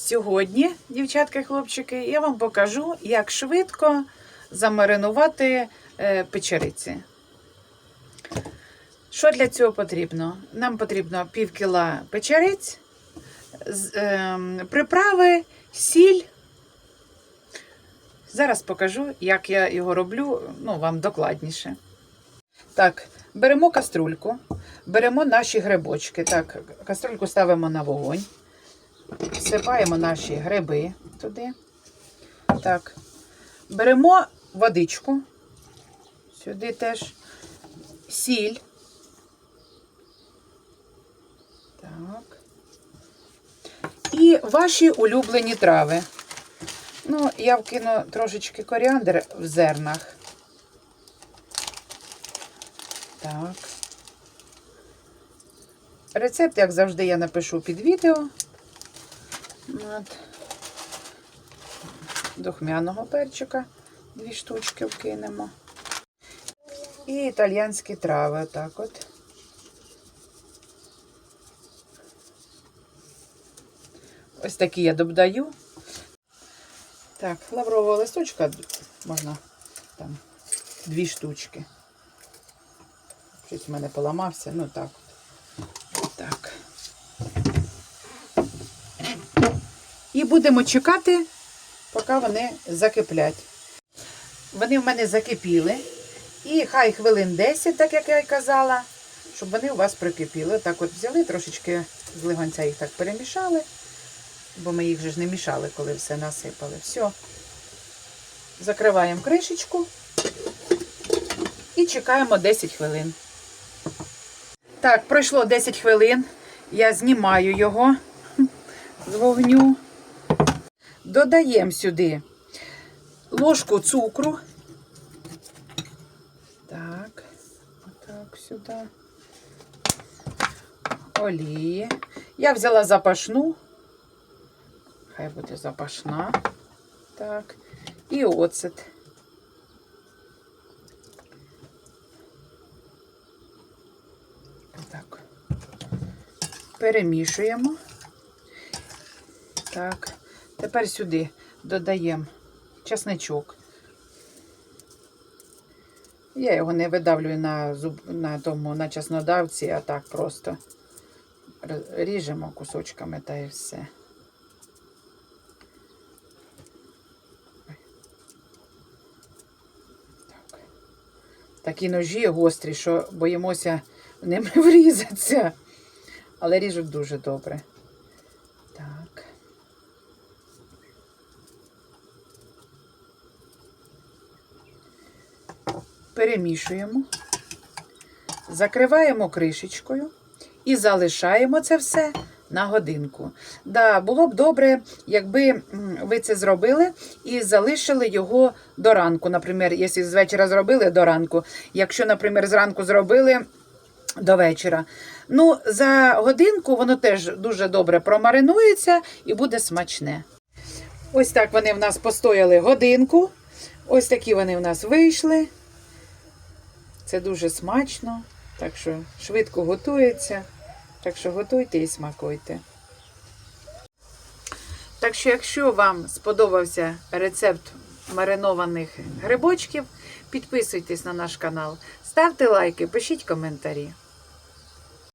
Сьогодні, дівчатка і хлопчики, я вам покажу, як швидко замаринувати е, печериці. Що для цього потрібно? Нам потрібно пів кіла печериць, ем, приправи, сіль. Зараз покажу, як я його роблю, ну, вам докладніше. Так, беремо каструльку, беремо наші грибочки. Так, каструльку ставимо на вогонь. Всипаємо наші гриби туди. Так. Беремо водичку. Сюди теж сіль. Так. І ваші улюблені трави. Ну, я вкину трошечки коріандр в зернах. Так. Рецепт, як завжди, я напишу під відео. От. Духмяного перчика дві штучки вкинемо. І італіянські трави, так от. Ось такі я додаю. Так, лаврового листочка можна там дві штучки. Щось в мене поламався, ну так. от. Так. І будемо чекати, поки вони закиплять. Вони в мене закипіли. І хай хвилин 10, так як я й казала, щоб вони у вас прикипіли. Так от взяли, трошечки з лигонця їх так перемішали, бо ми їх же ж не мішали, коли все насипали. Все. Закриваємо кришечку і чекаємо 10 хвилин. Так, пройшло 10 хвилин. Я знімаю його з вогню. Додаємо сюди ложку цукру. Так, отак сюди. Олії. Я взяла запашну. Хай буде запашна. Так. І оцет. Так. Перемішуємо. Так. Тепер сюди додаємо чесничок. Я його не видавлюю на зуб, на тому, на чеснодавці, а так просто ріжемо кусочками та і все. Так. Такі ножі гострі, що боїмося ними врізатися. Але ріжуть дуже добре. Так. Перемішуємо, закриваємо кришечкою і залишаємо це все на годинку. Да, було б добре, якби ви це зробили і залишили його до ранку. Наприклад, якщо з вечора зробили до ранку, якщо, наприклад, зранку зробили. До вечора. Ну, за годинку воно теж дуже добре промаринується і буде смачне. Ось так вони в нас постояли годинку. Ось такі вони в нас вийшли. Це дуже смачно, так що швидко готується. Так що готуйте і смакуйте. Так що, якщо вам сподобався рецепт маринованих грибочків, підписуйтесь на наш канал, ставте лайки, пишіть коментарі.